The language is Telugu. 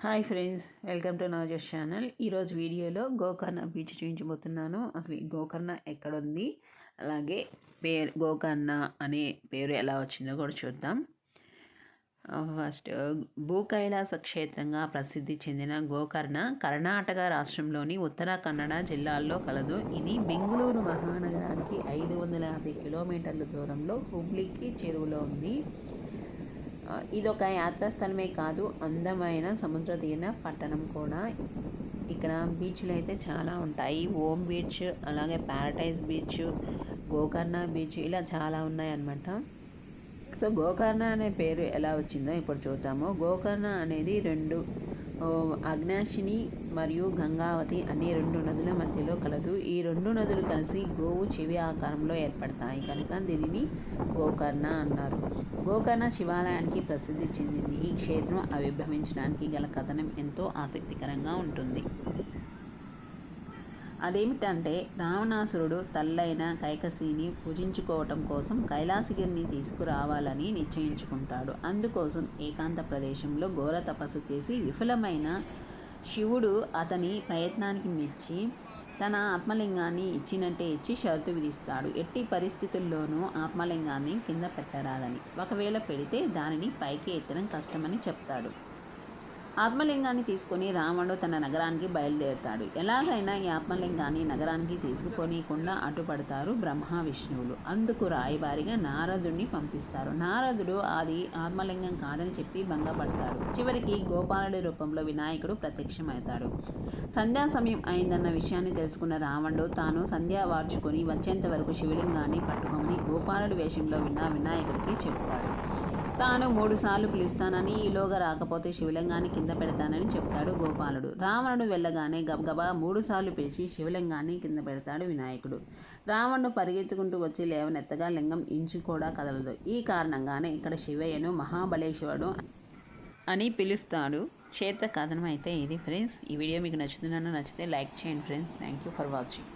Hi friends welcome to Navajas channel. ఈరోజు వీడియోలో గోకర్ణ బీచ్ చూపించబోతున్నాను. అసలు ఈ గోకర్ణ ఎక్కడుంది? అలాగే పేరు గోకర్ణ అనే పేరు ఎలా వచ్చిందో కూడా చూద్దాం. ఫస్ట్ భూ కైలాస క్షేత్రంగా ప్రసిద్ధి చెందిన గోకర్ణ కర్ణాటక రాష్ట్రంలోని ఉత్తర కన్నడ జిల్లాల్లో కలదు. ఇది బెంగళూరు మహానగరానికి ఐదు వందల యాభై కిలోమీటర్ల దూరంలో హుబ్లీకి చెరువులో ఉంది. ఇదొక యాత్రాస్థలమే కాదు అందమైన సముద్ర తీర పట్టణం కూడా. ఇక్కడ బీచ్లు అయితే చాలా ఉంటాయి. ఓం బీచ్ అలాగే ప్యారటైజ్ బీచ్ గోకర్ణ బీచ్ ఇలా చాలా ఉన్నాయన్నమాట. సో గోకర్ణ అనే పేరు ఎలా వచ్చిందో ఇప్పుడు చూద్దాము. గోకర్ణ అనేది రెండు అగ్నాశిని మరియు గంగావతి అనే రెండు నదుల మధ్యలో కలదు. ఈ రెండు నదులు కలిసి గోవు చెవి ఆకారంలో ఏర్పడతాయి. కనుక దీనిని గోకర్ణ అన్నారు. గోకర్ణ శివాలయానికి ప్రసిద్ధి చెందింది. ఈ క్షేత్రం అవిర్భవించడానికి గల కథనం ఎంతో ఆసక్తికరంగా ఉంటుంది. అదేమిటంటే రావణాసురుడు తల్లైన కైకసిని పూజించుకోవటం కోసం కైలాసగిరిని తీసుకురావాలని నిశ్చయించుకుంటాడు. అందుకోసం ఏకాంత ప్రదేశంలో ఘోర తపస్సు చేసి విఫలమైన శివుడు అతని ప్రయత్నానికి మెచ్చి తన ఆత్మలింగాన్ని ఇచ్చినట్టే ఇచ్చి షరతు విధిస్తాడు. ఎట్టి పరిస్థితుల్లోనూ ఆత్మలింగాన్ని కింద పెట్టరాదని. ఒకవేళ పెడితే దానిని పైకి ఎత్తడం కష్టమని చెప్తాడు. ఆత్మలింగాన్ని తీసుకొని రావణుడు తన నగరానికి బయలుదేరుతాడు. ఎలాగైనా ఈ ఆత్మలింగాన్ని నగరానికి తీసుకుపోనీయకుండా అడ్డుపడతారు బ్రహ్మ విష్ణువులు. అందుకు రాయబారిగా నారదుడిని పంపిస్తారు. నారదుడు అది ఆత్మలింగం కాదని చెప్పి భంగపడతాడు. చివరికి గోపాలుడి రూపంలో వినాయకుడు ప్రత్యక్షమవుతాడు. సంధ్యా సమయం అయిందన్న విషయాన్ని తెలుసుకున్న రావణుడు తాను సంధ్యా వార్చుకొని వచ్చేంత వరకు శివలింగాన్ని పట్టుకోమని గోపాలుడి వేషంలో విన్న వినాయకుడికి చెప్తాడు తాను మూడు సార్లు పిలుస్తానని ఈలోగా రాకపోతే శివలింగాన్ని కింద పెడతానని చెప్తాడు గోపాలుడు. రావణుడు వెళ్ళగానే గబగబా మూడుసార్లు పిలిచి శివలింగాన్ని కింద పెడతాడు వినాయకుడు. రావణుడు పరిగెత్తుకుంటూ వచ్చి లేవనెత్తగా లింగం ఇంచు కూడా కదలదు. ఈ కారణంగానే ఇక్కడ శివయ్యను మహాబలేశ్వరుడు అని పిలుస్తాడు. క్షేత్ర కథనం అయితే ఇది ఫ్రెండ్స్. ఈ వీడియో మీకు నచ్చుతున్నాను నచ్చితే లైక్ చేయండి friends. Thank you for watching.